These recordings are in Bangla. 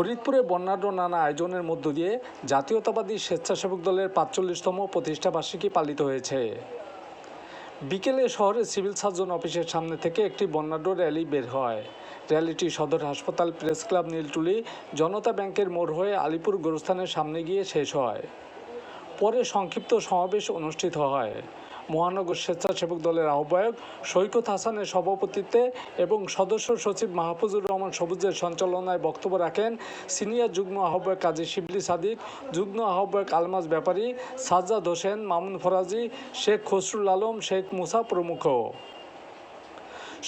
ফরিদপুরে বর্ণাঢ্য নানা আয়োজনের মধ্য দিয়ে জাতীয়তাবাদী স্বেচ্ছাসেবক দলের পাঁচচল্লিশতম প্রতিষ্ঠাবার্ষিকী পালিত হয়েছে। বিকেলে শহরের সিভিল সার্জন অফিসের সামনে থেকে একটি বর্ণাঢ্য র্যালি বের হয়। র্যালিটি সদর হাসপাতাল প্রেস ক্লাব নীলটুলি, জনতা ব্যাংকের মোড় হয়ে আলিপুর গোরস্থানের সামনে গিয়ে শেষ হয়। পরে সংক্ষিপ্ত সমাবেশ অনুষ্ঠিত হয়। মহানগর স্বেচ্ছাসেবক দলের আহ্বায়ক সৈকত হাসানের সভাপতিত্বে এবং সদস্য সচিব মাহফুজুর রহমান সবুজের সঞ্চালনায় বক্তব্য রাখেন সিনিয়র যুগ্ম আহ্বায়ক কাজী শিবলি সাদিক, যুগ্ম আহ্বায়ক আলমাজ ব্যাপারী, সাজ্জাদ হোসেন, মামুন ফরাজি, শেখ খসরুল আলম, শেখ মুসা প্রমুখ।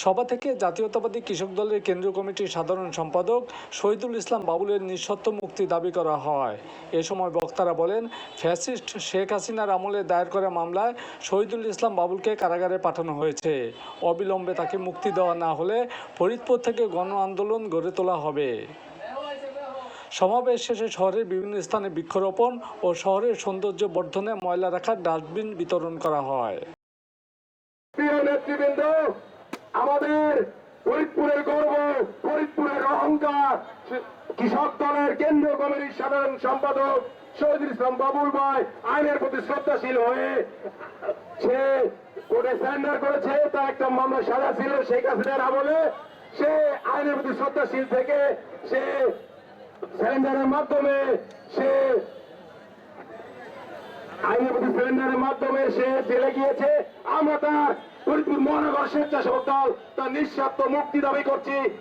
সভা থেকে জাতীয়তাবাদী কৃষক দলের কেন্দ্রীয় কমিটির সাধারণ সম্পাদক শহীদুল ইসলাম বাবুলের নিঃশর্ত মুক্তি দাবি করা হয়। এ সময় বক্তারা বলেন, ফ্যাসিস্ট শেখ হাসিনার আমলে দায়ের করা মামলায় শহীদুল ইসলাম বাবুলকে কারাগারে পাঠানো হয়েছে। অবিলম্বে তাকে মুক্তি দেওয়া না হলে ফরিদপুর থেকে গণ আন্দোলন গড়ে তোলা হবে। সমাবেশ শেষে শহরের বিভিন্ন স্থানে বৃক্ষরোপণ ও শহরের সৌন্দর্য বর্ধনে ময়লা রাখার ডাস্টবিন বিতরণ করা হয়। আমাদের ফরিদপুরের গর্ব, ফরিদপুরের অহংকার। কৃষক দলের কেন্দ্রীয় কমিটির সাধারণ সম্পাদক শহীদুল ইসলাম বাবুল ভাই আইনের প্রতি শ্রদ্ধাশীল হয়ে সে কোর্টে স্যান্ডার করেছে, তার একটা মামলা সাজা ছিল শেখ হাসিনার আমলে। সে আইনের প্রতি শ্রদ্ধাশীল থেকে সে স্যান্ডারের মাধ্যমে সে আইনের প্রতি সিলিন্ডারের মাধ্যমে সে জেলে গিয়েছে। আমরা তার ফরিদপুর মহানগর স্বেচ্ছাসেবক দল তার নিঃস্বার্থ মুক্তি দাবি করছি।